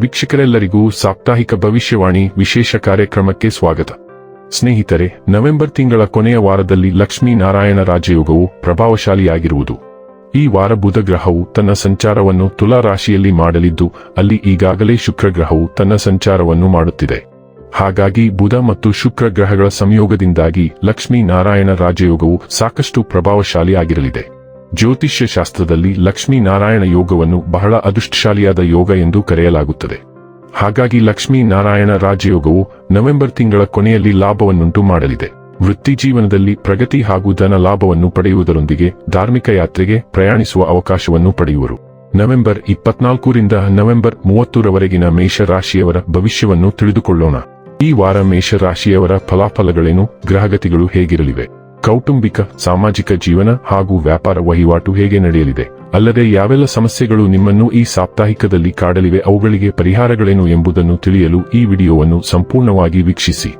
ವೀಕ್ಷಕರೆಲ್ಲರಿಗೂ ಸಾಪ್ತಾಹಿಕ ಭವಿಷ್ಯವಾಣಿ ವಿಶೇಷ ಕಾರ್ಯಕ್ರಮಕ್ಕೆ ಸ್ವಾಗತ. ಸ್ನೇಹಿತರೆ, ನವೆಂಬರ್ ತಿಂಗಳ ಕೊನೆಯ ವಾರದಲ್ಲಿ ಲಕ್ಷ್ಮೀ ನಾರಾಯಣ ರಾಜಯೋಗವು ಪ್ರಭಾವಶಾಲಿಯಾಗಿರುವುದು. ಈ ವಾರ ಬುಧ ಗ್ರಹವು ತನ್ನ ಸಂಚಾರವನ್ನು ತುಲಾ ರಾಶಿಯಲ್ಲಿ ಮಾಡಲಿದ್ದು, ಅಲ್ಲಿ ಈಗಾಗಲೇ ಶುಕ್ರ ಗ್ರಹವು ತನ್ನ ಸಂಚಾರವನ್ನು ಮಾಡುತ್ತಿದೆ. ಹಾಗಾಗಿ ಬುಧ ಮತ್ತು ಶುಕ್ರ ಗ್ರಹಗಳ ಸಂಯೋಗದಿಂದಾಗಿ ಲಕ್ಷ್ಮೀ ನಾರಾಯಣ ರಾಜಯೋಗವು ಸಾಕಷ್ಟು ಪ್ರಭಾವಶಾಲಿಯಾಗಿರಲಿದೆ. ಜ್ಯೋತಿಷ್ಯ ಶಾಸ್ತ್ರದಲ್ಲಿ ಲಕ್ಷ್ಮೀ ನಾರಾಯಣ ಯೋಗವನ್ನು ಬಹಳ ಅದೃಷ್ಟಶಾಲಿಯಾದ ಯೋಗ ಎಂದು ಕರೆಯಲಾಗುತ್ತದೆ. ಹಾಗಾಗಿ ಲಕ್ಷ್ಮೀ ನಾರಾಯಣ ರಾಜಯೋಗವು ನವೆಂಬರ್ ತಿಂಗಳ ಕೊನೆಯಲ್ಲಿ ಲಾಭವನ್ನುಂಟು ಮಾಡಲಿದೆ. ವೃತ್ತಿ ಜೀವನದಲ್ಲಿ ಪ್ರಗತಿ ಹಾಗೂ ಧನ ಲಾಭವನ್ನು ಪಡೆಯುವುದರೊಂದಿಗೆ ಧಾರ್ಮಿಕ ಯಾತ್ರೆಗೆ ಪ್ರಯಾಣಿಸುವ ಅವಕಾಶವನ್ನು ಪಡೆಯುವರು. ನವೆಂಬರ್ ಇಪ್ಪತ್ನಾಲ್ಕರಿಂದ ನವೆಂಬರ್ ಮೂವತ್ತರವರೆಗಿನ ಮೇಷರಾಶಿಯವರ ಭವಿಷ್ಯವನ್ನು ತಿಳಿದುಕೊಳ್ಳೋಣ. ಈ ವಾರ ಮೇಷರಾಶಿಯವರ ಫಲಾಫಲಗಳೇನು, ಗ್ರಹಗತಿಗಳು ಹೇಗಿರಲಿವೆ? ಕೌಟುಂಬಿಕ, ಸಾಮಾಜಿಕ ಜೀವನ ಹಾಗೂ ವ್ಯಾಪಾರ ವಹಿವಾಟು ಹೇಗೆ ನಡೆಯಲಿದೆ? ಅಲ್ಲದೆ ಯಾವೆಲ್ಲ ಸಮಸ್ಯೆಗಳು ನಿಮ್ಮನ್ನು ಈ ಸಾಪ್ತಾಹಿಕದಲ್ಲಿ ಕಾಡಲಿವೆ, ಅವುಗಳಿಗೆ ಪರಿಹಾರಗಳೇನು ಎಂಬುದನ್ನು ತಿಳಿಯಲು ಈ ವಿಡಿಯೋವನ್ನು ಸಂಪೂರ್ಣವಾಗಿ ವೀಕ್ಷಿಸಿ.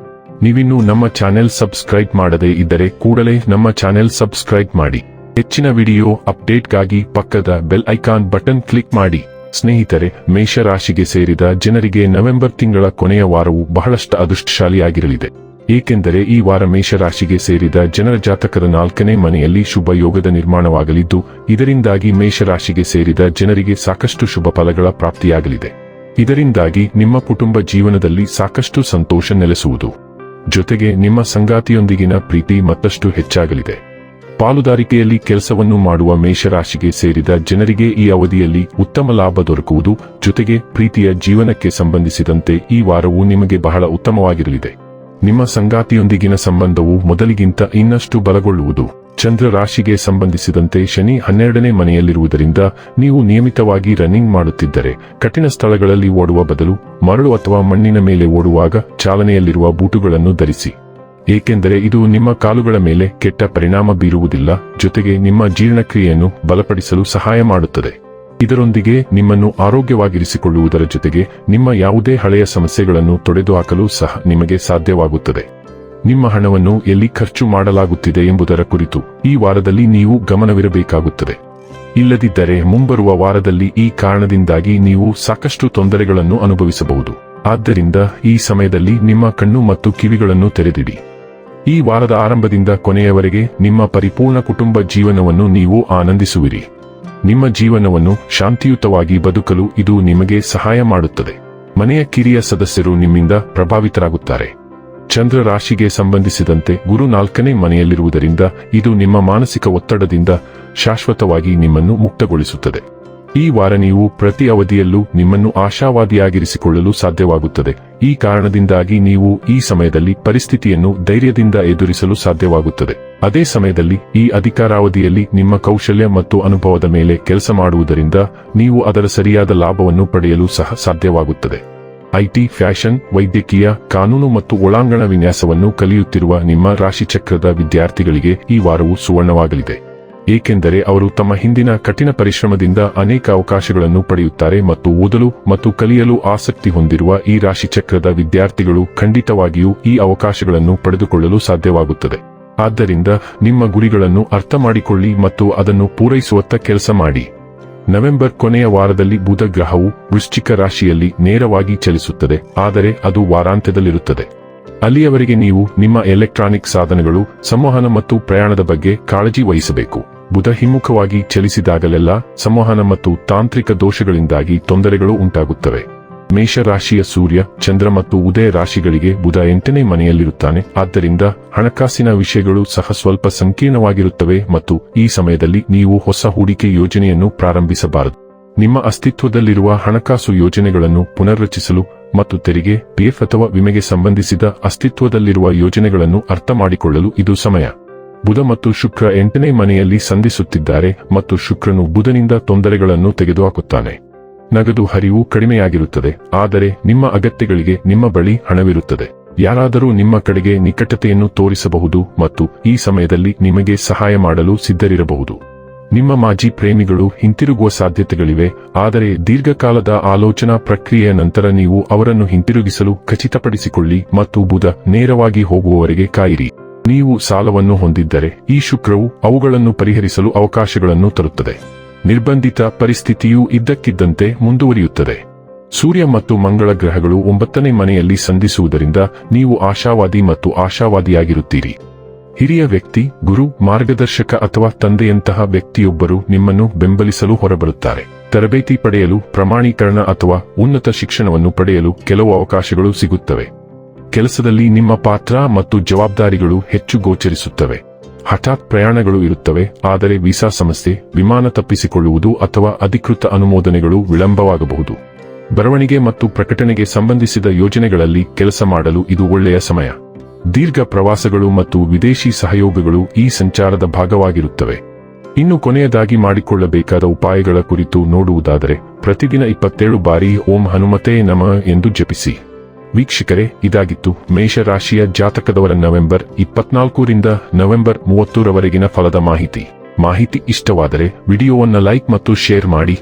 ನೀವಿನ್ನೂ ನಮ್ಮ ಚಾನೆಲ್ ಸಬ್ಸ್ಕ್ರೈಬ್ ಮಾಡದೇ ಇದ್ದರೆ ಕೂಡಲೇ ನಮ್ಮ ಚಾನೆಲ್ ಸಬ್ಸ್ಕ್ರೈಬ್ ಮಾಡಿ. ಹೆಚ್ಚಿನ ವಿಡಿಯೋ ಅಪ್ಡೇಟ್ಗಾಗಿ ಪಕ್ಕದ ಬೆಲ್ ಐಕಾನ್ ಬಟನ್ ಕ್ಲಿಕ್ ಮಾಡಿ. ಸ್ನೇಹಿತರೆ, ಮೇಷರಾಶಿಗೆ ಸೇರಿದ ಜನರಿಗೆ ನವೆಂಬರ್ ತಿಂಗಳ ಕೊನೆಯ ವಾರವು ಬಹಳಷ್ಟು ಅದೃಷ್ಟಶಾಲಿಯಾಗಿರಲಿದೆ. ಏಕೆಂದರೆ ಈ ವಾರ ಮೇಷರಾಶಿಗೆ ಸೇರಿದ ಜನರ ಜಾತಕದ ನಾಲ್ಕನೇ ಮನೆಯಲ್ಲಿ ಶುಭ ಯೋಗದ ನಿರ್ಮಾಣವಾಗಲಿದ್ದು, ಇದರಿಂದಾಗಿ ಮೇಷರಾಶಿಗೆ ಸೇರಿದ ಜನರಿಗೆ ಸಾಕಷ್ಟು ಶುಭ ಫಲಗಳ ಪ್ರಾಪ್ತಿಯಾಗಲಿದೆ. ಇದರಿಂದಾಗಿ ನಿಮ್ಮ ಕುಟುಂಬ ಜೀವನದಲ್ಲಿ ಸಾಕಷ್ಟು ಸಂತೋಷ ನೆಲೆಸುವುದು. ಜೊತೆಗೆ ನಿಮ್ಮ ಸಂಗಾತಿಯೊಂದಿಗಿನ ಪ್ರೀತಿ ಮತ್ತಷ್ಟು ಹೆಚ್ಚಾಗಲಿದೆ. ಪಾಲುದಾರಿಕೆಯಲ್ಲಿ ಕೆಲಸವನ್ನು ಮಾಡುವ ಮೇಷರಾಶಿಗೆ ಸೇರಿದ ಜನರಿಗೆ ಈ ಅವಧಿಯಲ್ಲಿ ಉತ್ತಮ ಲಾಭ ದೊರಕುವುದು, ಜೊತೆಗೆ ಪ್ರೀತಿಯ ಜೀವನಕ್ಕೆ ಸಂಬಂಧಿಸಿದಂತೆ ಈ ವಾರವು ನಿಮಗೆ ಬಹಳ ಉತ್ತಮವಾಗಿರಲಿದೆ. ನಿಮ್ಮ ಸಂಗಾತಿಯೊಂದಿಗಿನ ಸಂಬಂಧವು ಮೊದಲಿಗಿಂತ ಇನ್ನಷ್ಟು ಬಲಗೊಳ್ಳುವುದು. ಚಂದ್ರ ರಾಶಿಗೆ ಸಂಬಂಧಿಸಿದಂತೆ ಶನಿ ಹನ್ನೆರಡನೇ ಮನೆಯಲ್ಲಿರುವುದರಿಂದ ನೀವು ನಿಯಮಿತವಾಗಿ ರನ್ನಿಂಗ್ ಮಾಡುತ್ತಿದ್ದರೆ, ಕಠಿಣ ಸ್ಥಳಗಳಲ್ಲಿ ಓಡುವ ಬದಲು ಮರಳು ಅಥವಾ ಮಣ್ಣಿನ ಮೇಲೆ ಓಡುವಾಗ ಚಾಲನೆಯಲ್ಲಿರುವ ಬೂಟುಗಳನ್ನು ಧರಿಸಿ. ಏಕೆಂದರೆ ಇದು ನಿಮ್ಮ ಕಾಲುಗಳ ಮೇಲೆ ಕೆಟ್ಟ ಪರಿಣಾಮ ಬೀರುವುದಿಲ್ಲ, ಜೊತೆಗೆ ನಿಮ್ಮ ಜೀರ್ಣಕ್ರಿಯೆಯನ್ನು ಬಲಪಡಿಸಲು ಸಹಾಯ ಮಾಡುತ್ತದೆ. ಇದರೊಂದಿಗೆ ನಿಮ್ಮನ್ನು ಆರೋಗ್ಯವಾಗಿರಿಸಿಕೊಳ್ಳುವುದರ ಜೊತೆಗೆ ನಿಮ್ಮ ಯಾವುದೇ ಹಳೆಯ ಸಮಸ್ಯೆಗಳನ್ನು ತೊಡೆದುಹಾಕಲು ಸಹ ನಿಮಗೆ ಸಾಧ್ಯವಾಗುತ್ತದೆ. ನಿಮ್ಮ ಹಣವನ್ನು ಎಲ್ಲಿ ಖರ್ಚು ಮಾಡಲಾಗುತ್ತಿದೆ ಎಂಬುದರ ಕುರಿತು ಈ ವಾರದಲ್ಲಿ ನೀವು ಗಮನವಿರಬೇಕಾಗುತ್ತದೆ. ಇಲ್ಲದಿದ್ದರೆ ಮುಂಬರುವ ವಾರದಲ್ಲಿ ಈ ಕಾರಣದಿಂದಾಗಿ ನೀವು ಸಾಕಷ್ಟು ತೊಂದರೆಗಳನ್ನು ಅನುಭವಿಸಬಹುದು. ಆದ್ದರಿಂದ ಈ ಸಮಯದಲ್ಲಿ ನಿಮ್ಮ ಕಣ್ಣು ಮತ್ತು ಕಿವಿಗಳನ್ನು ತೆರೆದಿಡಿ. ಈ ವಾರದ ಆರಂಭದಿಂದ ಕೊನೆಯವರೆಗೆ ನಿಮ್ಮ ಪರಿಪೂರ್ಣ ಕುಟುಂಬ ಜೀವನವನ್ನು ನೀವು ಆನಂದಿಸುವಿರಿ. ನಿಮ್ಮ ಜೀವನವನ್ನು ಶಾಂತಿಯುತವಾಗಿ ಬದುಕಲು ಇದು ನಿಮಗೆ ಸಹಾಯ ಮಾಡುತ್ತದೆ. ಮನೆಯ ಕಿರಿಯ ಸದಸ್ಯರು ನಿಮ್ಮಿಂದ ಪ್ರಭಾವಿತರಾಗುತ್ತಾರೆ. ಚಂದ್ರ ರಾಶಿಗೆ ಸಂಬಂಧಿಸಿದಂತೆ ಗುರು ನಾಲ್ಕನೇ ಮನೆಯಲ್ಲಿರುವುದರಿಂದ ಇದು ನಿಮ್ಮ ಮಾನಸಿಕ ಒತ್ತಡದಿಂದ ಶಾಶ್ವತವಾಗಿ ನಿಮ್ಮನ್ನು ಮುಕ್ತಗೊಳಿಸುತ್ತದೆ. ಈ ವಾರ ನೀವು ಪ್ರತಿ ಅವಧಿಯಲ್ಲೂ ನಿಮ್ಮನ್ನು ಆಶಾವಾದಿಯಾಗಿರಿಸಿಕೊಳ್ಳಲು ಸಾಧ್ಯವಾಗುತ್ತದೆ. ಈ ಕಾರಣದಿಂದಾಗಿ ನೀವು ಈ ಸಮಯದಲ್ಲಿ ಪರಿಸ್ಥಿತಿಯನ್ನು ಧೈರ್ಯದಿಂದ ಎದುರಿಸಲು ಸಾಧ್ಯವಾಗುತ್ತದೆ. ಅದೇ ಸಮಯದಲ್ಲಿ ಈ ಅಧಿಕಾರಾವಧಿಯಲ್ಲಿ ನಿಮ್ಮ ಕೌಶಲ್ಯ ಮತ್ತು ಅನುಭವದ ಮೇಲೆ ಕೆಲಸ ಮಾಡುವುದರಿಂದ ನೀವು ಅದರ ಸರಿಯಾದ ಲಾಭವನ್ನು ಪಡೆಯಲು ಸಹ ಸಾಧ್ಯವಾಗುತ್ತದೆ. ಐಟಿ, ಫ್ಯಾಷನ್, ವೈದ್ಯಕೀಯ, ಕಾನೂನು ಮತ್ತು ಒಳಾಂಗಣ ವಿನ್ಯಾಸವನ್ನು ಕಲಿಯುತ್ತಿರುವ ನಿಮ್ಮ ರಾಶಿಚಕ್ರದ ವಿದ್ಯಾರ್ಥಿಗಳಿಗೆ ಈ ವಾರವು ಸುವರ್ಣವಾಗಲಿದೆ. ಏಕೆಂದರೆ ಅವರು ತಮ್ಮ ಹಿಂದಿನ ಕಠಿಣ ಪರಿಶ್ರಮದಿಂದ ಅನೇಕ ಅವಕಾಶಗಳನ್ನು ಪಡೆಯುತ್ತಾರೆ ಮತ್ತು ಓದಲು ಮತ್ತು ಕಲಿಯಲು ಆಸಕ್ತಿ ಹೊಂದಿರುವ ಈ ರಾಶಿಚಕ್ರದ ವಿದ್ಯಾರ್ಥಿಗಳು ಖಂಡಿತವಾಗಿಯೂ ಈ ಅವಕಾಶಗಳನ್ನು ಪಡೆದುಕೊಳ್ಳಲು ಸಾಧ್ಯವಾಗುತ್ತದೆ. ಆದ್ದರಿಂದ ನಿಮ್ಮ ಗುರಿಗಳನ್ನು ಅರ್ಥ ಮಾಡಿಕೊಳ್ಳಿ ಮತ್ತು ಅದನ್ನು ಪೂರೈಸುವತ್ತ ಕೆಲಸ ಮಾಡಿ. ನವೆಂಬರ್ ಕೊನೆಯ ವಾರದಲ್ಲಿ ಬುಧ ಗ್ರಹವು ವೃಶ್ಚಿಕ ರಾಶಿಯಲ್ಲಿ ನೇರವಾಗಿ ಚಲಿಸುತ್ತದೆ, ಆದರೆ ಅದು ವಾರಾಂತ್ಯದಲ್ಲಿರುತ್ತದೆ. ಅಲ್ಲಿಯವರೆಗೆ ನೀವು ನಿಮ್ಮ ಎಲೆಕ್ಟ್ರಾನಿಕ್ ಸಾಧನಗಳು, ಸಂವಹನ ಮತ್ತು ಪ್ರಯಾಣದ ಬಗ್ಗೆ ಕಾಳಜಿ ವಹಿಸಬೇಕು. ಬುಧ ಹಿಮ್ಮುಖವಾಗಿ ಚಲಿಸಿದಾಗಲೆಲ್ಲ ಸಂವಹನ ಮತ್ತು ತಾಂತ್ರಿಕ ದೋಷಗಳಿಂದಾಗಿ ತೊಂದರೆಗಳು ಉಂಟಾಗುತ್ತವೆ. ಮೇಷರಾಶಿಯ ಸೂರ್ಯ, ಚಂದ್ರ ಮತ್ತು ಉದಯ ರಾಶಿಗಳಿಗೆ ಬುಧ ಎಂಟನೇ ಮನೆಯಲ್ಲಿರುತ್ತಾನೆ. ಆದ್ದರಿಂದ ಹಣಕಾಸಿನ ವಿಷಯಗಳು ಸಹ ಸ್ವಲ್ಪ ಸಂಕೀರ್ಣವಾಗಿರುತ್ತವೆ ಮತ್ತು ಈ ಸಮಯದಲ್ಲಿ ನೀವು ಹೊಸ ಹೂಡಿಕೆ ಯೋಜನೆಯನ್ನು ಪ್ರಾರಂಭಿಸಬಾರದು. ನಿಮ್ಮ ಅಸ್ತಿತ್ವದಲ್ಲಿರುವ ಹಣಕಾಸು ಯೋಜನೆಗಳನ್ನು ಪುನರ್ರಚಿಸಲು ಮತ್ತು ತೆರಿಗೆ, ಪಿಎಫ್ ಅಥವಾ ವಿಮೆಗೆ ಸಂಬಂಧಿಸಿದ ಅಸ್ತಿತ್ವದಲ್ಲಿರುವ ಯೋಜನೆಗಳನ್ನು ಅರ್ಥ ಮಾಡಿಕೊಳ್ಳಲು ಇದು ಸಮಯ. ಬುಧ ಮತ್ತು ಶುಕ್ರ ಎಂಟನೇ ಮನೆಯಲ್ಲಿ ಸಂಧಿಸುತ್ತಿದ್ದಾರೆ ಮತ್ತು ಶುಕ್ರನು ಬುಧನಿಂದ ತೊಂದರೆಗಳನ್ನು ತೆಗೆದುಹಾಕುತ್ತಾನೆ. ನಗದು ಹರಿವು ಕಡಿಮೆಯಾಗಿರುತ್ತದೆ, ಆದರೆ ನಿಮ್ಮ ಅಗತ್ಯಗಳಿಗೆ ನಿಮ್ಮ ಬಳಿ ಹಣವಿರುತ್ತದೆ. ಯಾರಾದರೂ ನಿಮ್ಮ ಕಡೆಗೆ ನಿಕಟತೆಯನ್ನು ತೋರಿಸಬಹುದು ಮತ್ತು ಈ ಸಮಯದಲ್ಲಿ ನಿಮಗೆ ಸಹಾಯ ಮಾಡಲು ಸಿದ್ಧರಿರಬಹುದು. ನಿಮ್ಮ ಮಾಜಿ ಪ್ರೇಮಿಗಳು ಹಿಂತಿರುಗುವ ಸಾಧ್ಯತೆಗಳಿವೆ, ಆದರೆ ದೀರ್ಘಕಾಲದ ಆಲೋಚನಾ ಪ್ರಕ್ರಿಯೆಯ ನಂತರ ನೀವು ಅವರನ್ನು ಹಿಂತಿರುಗಿಸಲು ಖಚಿತಪಡಿಸಿಕೊಳ್ಳಿ ಮತ್ತು ಬುಧ ನೇರವಾಗಿ ಹೋಗುವವರೆಗೆ ಕಾಯಿರಿ. ನೀವು ಸಾಲವನ್ನು ಹೊಂದಿದ್ದರೆ ಈ ಶುಕ್ರವು ಅವುಗಳನ್ನು ಪರಿಹರಿಸಲು ಅವಕಾಶಗಳನ್ನು ತರುತ್ತದೆ. ನಿರ್ಬಂಧಿತ ಪರಿಸ್ಥಿತಿಯು ಇದ್ದಕ್ಕಿದ್ದಂತೆ ಮುಂದುವರಿಯುತ್ತದೆ. ಸೂರ್ಯ ಮತ್ತು ಮಂಗಳ ಗ್ರಹಗಳು ಒಂಬತ್ತನೇ ಮನೆಯಲ್ಲಿ ಸಂಧಿಸುವುದರಿಂದ ನೀವು ಆಶಾವಾದಿ ಮತ್ತು ಆಶಾವಾದಿಯಾಗಿರುತ್ತೀರಿ. ಹಿರಿಯ ವ್ಯಕ್ತಿ, ಗುರು, ಮಾರ್ಗದರ್ಶಕ ಅಥವಾ ತಂದೆಯಂತಹ ವ್ಯಕ್ತಿಯೊಬ್ಬರು ನಿಮ್ಮನ್ನು ಬೆಂಬಲಿಸಲು ಹೊರಬರುತ್ತಾರೆ. ತರಬೇತಿ ಪಡೆಯಲು, ಪ್ರಮಾಣೀಕರಣ ಅಥವಾ ಉನ್ನತ ಶಿಕ್ಷಣವನ್ನು ಪಡೆಯಲು ಕೆಲವು ಅವಕಾಶಗಳು ಸಿಗುತ್ತವೆ. ಕೆಲಸದಲ್ಲಿ ನಿಮ್ಮ ಪಾತ್ರ ಮತ್ತು ಜವಾಬ್ದಾರಿಗಳು ಹೆಚ್ಚು ಗೋಚರಿಸುತ್ತವೆ. ಹಠಾತ್ ಪ್ರಯಾಣಗಳು ಇರುತ್ತವೆ, ಆದರೆ ವೀಸಾ ಸಮಸ್ಯೆ, ವಿಮಾನ ತಪ್ಪಿಸಿಕೊಳ್ಳುವುದು ಅಥವಾ ಅಧಿಕೃತ ಅನುಮೋದನೆಗಳು ವಿಳಂಬವಾಗಬಹುದು. ಬರವಣಿಗೆ ಮತ್ತು ಪ್ರಕಟಣೆಗೆ ಸಂಬಂಧಿಸಿದ ಯೋಜನೆಗಳಲ್ಲಿ ಕೆಲಸ ಮಾಡಲು ಇದು ಒಳ್ಳೆಯ ಸಮಯ. ದೀರ್ಘ ಪ್ರವಾಸಗಳು ಮತ್ತು ವಿದೇಶಿ ಸಹಯೋಗಗಳು ಈ ಸಂಚಾರದ ಭಾಗವಾಗಿರುತ್ತವೆ. ಇನ್ನು ಕೊನೆಯದಾಗಿ ಮಾಡಿಕೊಳ್ಳಬೇಕಾದ ಉಪಾಯಗಳ ಕುರಿತು ನೋಡುವುದಾದರೆ, ಪ್ರತಿದಿನ ಇಪ್ಪತ್ತೇಳು ಬಾರಿ ಓಂ ಹನುಮತೇ ನಮ ಎಂದು ಜಪಿಸಿ. ವೀಕ್ಷಕರೇ, ಇದಾಗಿತ್ತು ಮೇಷರಾಶಿಯ ಜಾತಕದವರ ನವೆಂಬರ್ ಇಪ್ಪತ್ನಾಲ್ಕರಿಂದ ನವೆಂಬರ್ ಮೂವತ್ತರವರೆಗಿನ ಫಲದ ಮಾಹಿತಿ. ಮಾಹಿತಿ ಇಷ್ಟವಾದರೆ ವಿಡಿಯೋವನ್ನು ಲೈಕ್ ಮತ್ತು ಶೇರ್ ಮಾಡಿ.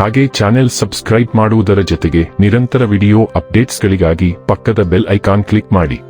ಹಾಗೆ ಚಾನೆಲ್ ಸಬ್ಸ್ಕ್ರೈಬ್ ಮಾಡುವುದರ ಜೊತೆಗೆ ನಿರಂತರ ವಿಡಿಯೋ ಅಪ್ಡೇಟ್ಸ್ಗಳಿಗಾಗಿ ಪಕ್ಕದ ಬೆಲ್ ಐಕಾನ್ ಕ್ಲಿಕ್ ಮಾಡಿ.